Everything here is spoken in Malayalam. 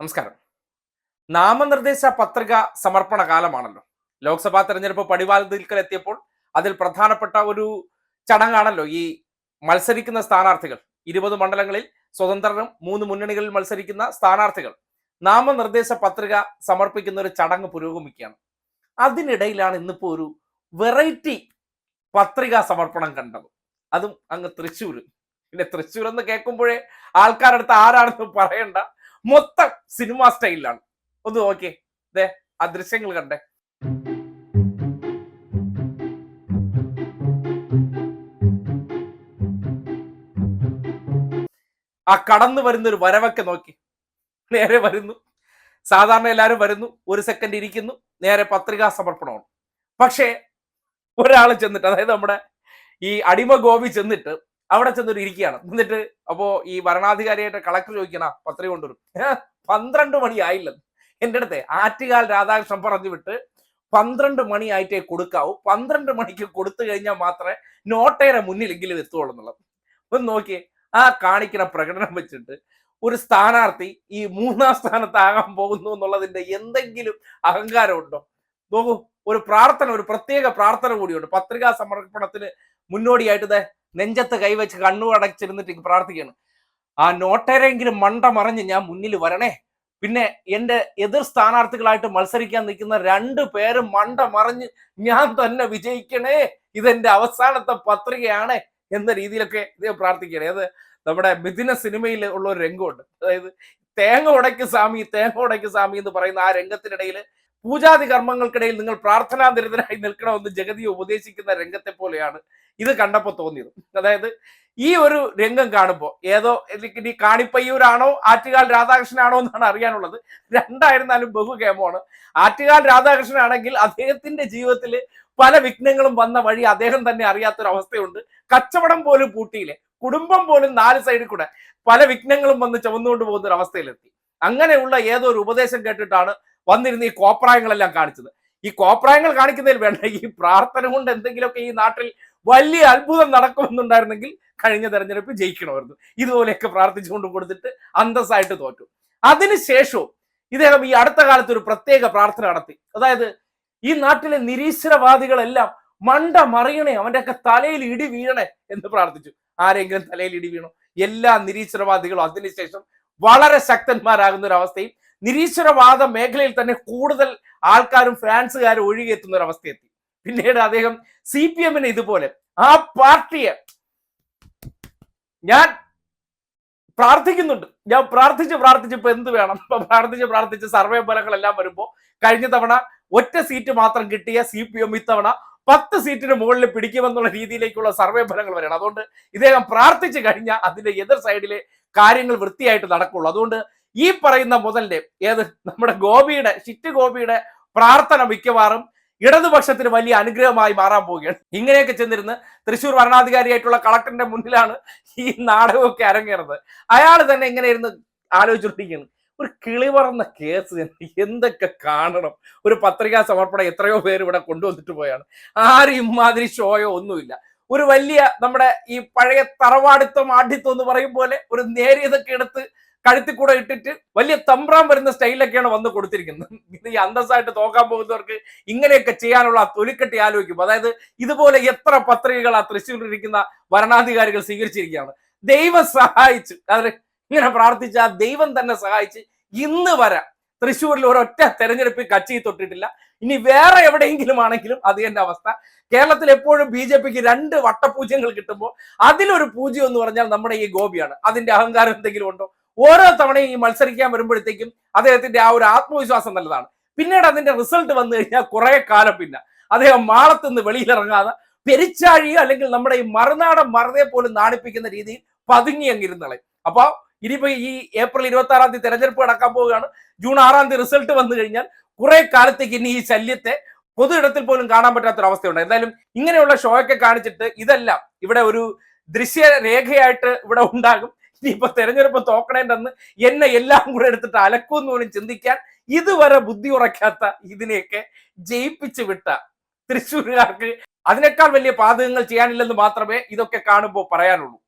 നമസ്കാരം. നാമനിർദ്ദേശ പത്രിക സമർപ്പണ കാലമാണല്ലോ. ലോക്സഭാ തെരഞ്ഞെടുപ്പ് പടിവാതിൽക്കൽ എത്തിയപ്പോൾ അതിൽ പ്രധാനപ്പെട്ട ഒരു ചടങ്ങാണല്ലോ ഈ മത്സരിക്കുന്ന സ്ഥാനാർത്ഥികൾ. ഇരുപത് മണ്ഡലങ്ങളിൽ സ്വതന്ത്രരും മൂന്ന് മുന്നണികളിൽ മത്സരിക്കുന്ന സ്ഥാനാർത്ഥികൾ. നാമനിർദ്ദേശ പത്രിക സമർപ്പിക്കുന്ന ഒരു ചടങ്ങ് പുരോഗമിക്കുകയാണ്. അതിനിടയിലാണ് ഇന്നിപ്പോ ഒരു വെറൈറ്റി പത്രിക സമർപ്പണം കണ്ടത്. അതും അങ്ങ് തൃശ്ശൂർ പിന്നെ തൃശ്ശൂർ എന്ന് കേൾക്കുമ്പോഴേ ആൾക്കാരടുത്ത് ആരാണെന്ന് പറയണ്ട. മൊത്തം സിനിമാ സ്റ്റൈലിലാണ് ഒന്ന് നോക്കിയേ. ദേ ആ ദൃശ്യങ്ങൾ കണ്ടേ. ആ കടന്നു വരുന്ന ഒരു വരവൊക്കെ നോക്കി. നേരെ വരുന്നു. സാധാരണ എല്ലാവരും വരുന്നു. ഒരു സെക്കൻഡ് ഇരിക്കുന്നു. നേരെ പത്രികാ സമർപ്പണമാണ്. പക്ഷേ ഒരാൾ ചെന്നിട്ട് അതായത് നമ്മുടെ ഈ അടിമ ഗോപി ചെന്നിട്ട് അവിടെ ചെന്നൊരു ഇരിക്കുകയാണ്. എന്നിട്ട് അപ്പോ ഈ ഭരണാധികാരിയായിട്ട് കളക്ടർ ചോദിക്കണ പത്രിക കൊണ്ടുവരും. "ഏ, പന്ത്രണ്ട് മണി ആയില്ലെന്ന് എന്റെ അടുത്ത് ആറ്റുകാൽ രാധാകൃഷ്ണൻ പറഞ്ഞു വിട്ട് പന്ത്രണ്ട് മണി ആയിട്ടേ കൊടുക്കാവൂ. പന്ത്രണ്ട് മണിക്ക് കൊടുത്തു കഴിഞ്ഞാൽ മാത്രമേ നോട്ടയുടെ മുന്നിലെങ്കിലും എത്തുള്ളൂ എന്നുള്ളത്. ഒന്ന് നോക്കിയേ ആ കാണിക്കുന്ന പ്രകടനം വെച്ചിട്ട് ഒരു സ്ഥാനാർത്ഥി ഈ മൂന്നാം സ്ഥാനത്താകാൻ പോകുന്നു എന്നുള്ളതിന്റെ എന്തെങ്കിലും അഹങ്കാരം ഉണ്ടോ നോക്കൂ ഒരു പ്രാർത്ഥന ഒരു പ്രത്യേക പ്രാർത്ഥന കൂടിയുണ്ട്. പത്രികാ സമർപ്പണത്തിന് മുന്നോടിയായിട്ട് നെഞ്ചത്ത് കൈവച്ച് കണ്ണു അടച്ചിരുന്നിട്ട് പ്രാർത്ഥിക്കുകയാണ്. ആ നോട്ടേരെങ്കിലും മണ്ട മറിഞ്ഞ് ഞാൻ മുന്നിൽ വരണേ. പിന്നെ എന്റെ എതിർ സ്ഥാനാർത്ഥികളായിട്ട് മത്സരിക്കാൻ നിൽക്കുന്ന രണ്ട് പേരും മണ്ട മറിഞ്ഞ് ഞാൻ തന്നെ വിജയിക്കണേ. ഇതെന്റെ അവസാനത്തെ പത്രികയാണ് എന്ന രീതിയിലൊക്കെ ഇത് പ്രാർത്ഥിക്കണേ അത് നമ്മുടെ മിഥുന സിനിമയിൽ ഉള്ള ഒരു രംഗമുണ്ട്. അതായത് തേങ്ങ ഉടയ്ക്ക് സ്വാമി തേങ്ങ ഉടയ്ക്ക് സ്വാമി എന്ന് പറയുന്ന ആ രംഗത്തിനിടയിൽ പൂജാതി കർമ്മങ്ങൾക്കിടയിൽ നിങ്ങൾ പ്രാർത്ഥനാനിരതനായി നിൽക്കണമെന്ന് ജഗതി ഉപദേശിക്കുന്ന രംഗത്തെ പോലെയാണ് ഇത് കണ്ടപ്പോൾ തോന്നിയത്. അതായത് ഈ ഒരു രംഗം കാണുമ്പോൾ ഏതോ ഇനി കാണിപ്പയ്യൂരാണോ ആറ്റുകാൽ രാധാകൃഷ്ണനാണോ എന്നാണ് അറിയാനുള്ളത്. രണ്ടായിരുന്നാലും ബഹുകേമമാണ്. ആറ്റുകാൽ രാധാകൃഷ്ണനാണെങ്കിൽ അദ്ദേഹത്തിന്റെ ജീവിതത്തിൽ പല വിഘ്നങ്ങളും വന്ന വഴി അദ്ദേഹം തന്നെ അറിയാത്തൊരവസ്ഥയുണ്ട്. കച്ചവടം പോലും പൂട്ടിയില്ലേ? കുടുംബം പോലും നാല് സൈഡിൽ കൂടെ പല വിഘ്നങ്ങളും വന്ന് ചുമന്നുകൊണ്ട് പോകുന്ന ഒരു അവസ്ഥയിലെത്തി അങ്ങനെയുള്ള ഏതോ ഒരു ഉപദേശം കേട്ടിട്ടാണ് വന്നിരുന്ന ഈ കോപ്രായങ്ങളെല്ലാം കാണിച്ചത്. ഈ കോപ്രായങ്ങൾ കാണിക്കുന്നതിൽ വേണ്ട ഈ പ്രാർത്ഥന കൊണ്ട് എന്തെങ്കിലുമൊക്കെ ഈ നാട്ടിൽ വലിയ അത്ഭുതം നടക്കുമെന്നുണ്ടായിരുന്നെങ്കിൽ കഴിഞ്ഞ തെരഞ്ഞെടുപ്പ് ജയിക്കണമായിരുന്നു. ഇതുപോലെയൊക്കെ പ്രാർത്ഥിച്ചുകൊണ്ട് കൊടുത്തിട്ട് അന്തസ്സായിട്ട് തോറ്റു. അതിനുശേഷവും ഇദ്ദേഹം ഈ അടുത്ത കാലത്ത് ഒരു പ്രത്യേക പ്രാർത്ഥന നടത്തി. അതായത് ഈ നാട്ടിലെ നിരീശ്വരവാദികളെല്ലാം മണ്ട മറിയണേ അവന്റെയൊക്കെ തലയിൽ ഇടി വീഴണേ എന്ന് പ്രാർത്ഥിച്ചു. ആരെങ്കിലും തലയിൽ ഇടി വീണോ? എല്ലാ നിരീശ്വരവാദികളും അതിനുശേഷം വളരെ ശക്തന്മാരാകുന്ന ഒരു അവസ്ഥയും നിരീശ്വരവാദ മേഖലയിൽ തന്നെ കൂടുതൽ ആൾക്കാരും ഫാൻസുകാരും ഒഴുകിയെത്തുന്ന ഒരു അവസ്ഥയെത്തി. പിന്നീട് അദ്ദേഹം സി പി എമ്മിന് ഇതുപോലെ ആ പാർട്ടിയെ ഞാൻ പ്രാർത്ഥിക്കുന്നുണ്ട്. ഞാൻ പ്രാർത്ഥിച്ച് പ്രാർത്ഥിച്ച് ഇപ്പൊ എന്ത് വേണം? ഇപ്പൊ പ്രാർത്ഥിച്ച് പ്രാർത്ഥിച്ച് സർവേ ഫലങ്ങളെല്ലാം വരുമ്പോ കഴിഞ്ഞ തവണ ഒറ്റ സീറ്റ് മാത്രം കിട്ടിയ സി പി എം ഇത്തവണ പത്ത് സീറ്റിന് മുകളിൽ പിടിക്കുമെന്നുള്ള രീതിയിലേക്കുള്ള സർവേ ഫലങ്ങൾ വരണം അതുകൊണ്ട് ഇദ്ദേഹം പ്രാർത്ഥിച്ചു കഴിഞ്ഞാൽ അതിന്റെ എതിർ സൈഡിലെ കാര്യങ്ങൾ വൃത്തിയായിട്ട് നടക്കുള്ളൂ. അതുകൊണ്ട് ഈ പറയുന്ന മുതലിന്റെ ഏത്? നമ്മുടെ ഗോപിയുടെ ഷിറ്റ് ഗോപിയുടെ പ്രാർത്ഥന മിക്കവാറും ഇടതുപക്ഷത്തിന് വലിയ അനുഗ്രഹമായി മാറാൻ പോവുകയാണ്. ഇങ്ങനെയൊക്കെ ചെന്നിരുന്ന് തൃശ്ശൂർ ഭരണാധികാരിയായിട്ടുള്ള കളക്ടറിന്റെ മുന്നിലാണ് ഈ നാടകമൊക്കെ അരങ്ങേറുന്നത്. അയാൾ തന്നെ ഇങ്ങനെ ഇരുന്ന് ആലോചിച്ചുകൊണ്ടിരിക്കുകയാണ്. ഒരു കിളി പറന്ന കേസ് എന്തൊക്കെ കാണണം? ഒരു പത്രികാ സമർപ്പണം എത്രയോ പേര് ഇവിടെ കൊണ്ടുവന്നിട്ട് പോയാണ്. ആരും ഇമാതിരി ഷോയോ ഒന്നുമില്ല. ഒരു വലിയ നമ്മുടെ ഈ പഴയ തറവാടിത്തം ആഢ്യത്വം എന്ന് പറയും പോലെ ഒരു നേരിയതൊക്കെ എടുത്ത് കഴുത്തിൽ കൂടെ ഇട്ടിട്ട് വലിയ തമ്പ്രാൻ വരുന്ന സ്റ്റൈലൊക്കെയാണ് വന്ന് കൊടുത്തിരിക്കുന്നത്. ഇത് ഈ അന്തസ്സായിട്ട് തോക്കാൻ പോകുന്നവർക്ക് ഇങ്ങനെയൊക്കെ ചെയ്യാനുള്ള തൊലിക്കെട്ടി ആലോചിക്കും അതായത് ഇതുപോലെ എത്ര പത്രികകൾ ആ തൃശ്ശൂരിൽ ഇരിക്കുന്ന ഭരണാധികാരികൾ സ്വീകരിച്ചിരിക്കുകയാണ്. ദൈവം സഹായിച്ചു. അതിൽ ഇങ്ങനെ പ്രാർത്ഥിച്ച ആ ദൈവം തന്നെ സഹായിച്ച് ഇന്ന് വരെ തൃശ്ശൂരിൽ ഒരൊറ്റ തെരഞ്ഞെടുപ്പിൽ കച്ചി തൊട്ടിട്ടില്ല. ഇനി വേറെ എവിടെയെങ്കിലും ആണെങ്കിലും അത് എന്റെ അവസ്ഥ. കേരളത്തിൽ എപ്പോഴും ബി ജെ പിക്ക് രണ്ട് വട്ടപൂജ്യങ്ങൾ കിട്ടുമ്പോൾ അതിലൊരു പൂജ്യം എന്ന് പറഞ്ഞാൽ നമ്മുടെ ഈ ഗോപിയാണ്. അതിന്റെ അഹങ്കാരം എന്തെങ്കിലും ഉണ്ടോ? ഓരോ തവണയും ഈ മത്സരിക്കാൻ വരുമ്പോഴത്തേക്കും അദ്ദേഹത്തിന്റെ ആ ഒരു ആത്മവിശ്വാസം നല്ലതാണ്. പിന്നീട് അതിന്റെ റിസൾട്ട് വന്നു കഴിഞ്ഞാൽ കുറെ കാലം പിന്നെ. അദ്ദേഹം മാളത്തുനിന്ന് വെളിയിലിറങ്ങാതെ പെരിച്ചാഴിയോ അല്ലെങ്കിൽ നമ്മുടെ ഈ മറുനാടൻ മറുതെ പോലും നാണിപ്പിക്കുന്ന രീതിയിൽ പതുങ്ങി അങ്ങിരുന്നളെ അപ്പൊ ഇനിയിപ്പോ ഈ ഏപ്രിൽ ഇരുപത്തി ആറാം തീയതി തെരഞ്ഞെടുപ്പ് നടക്കാൻ പോവുകയാണ്. ജൂൺ ആറാം തീയതി റിസൾട്ട് വന്നു കഴിഞ്ഞാൽ കുറെ കാലത്തേക്ക് ഇനി ഈ ശല്യത്തെ പൊതു ഇടത്തിൽ പോലും കാണാൻ പറ്റാത്തൊരവസ്ഥയുണ്ട്. എന്തായാലും ഇങ്ങനെയുള്ള ഷോയൊക്കെ കാണിച്ചിട്ട് ഇതെല്ലാം ഇവിടെ ഒരു ദൃശ്യരേഖയായിട്ട് ഇവിടെ ഉണ്ടാകും. ഇനിയിപ്പോ തെരഞ്ഞെടുപ്പ് തോക്കണേണ്ടെന്ന് എന്നെ എല്ലാം കൂടെ എടുത്തിട്ട് അലക്കുമെന്ന് പോലും ചിന്തിക്കാൻ ഇതുവരെ ബുദ്ധി ഉറക്കാത്ത ഇതിനെയൊക്കെ ജയിപ്പിച്ചു വിട്ട തൃശ്ശൂരുകാർക്ക് അതിനേക്കാൾ വലിയ പാതകങ്ങൾ ചെയ്യാനില്ലെന്ന് മാത്രമേ ഇതൊക്കെ കാണുമ്പോൾ പറയാനുള്ളൂ.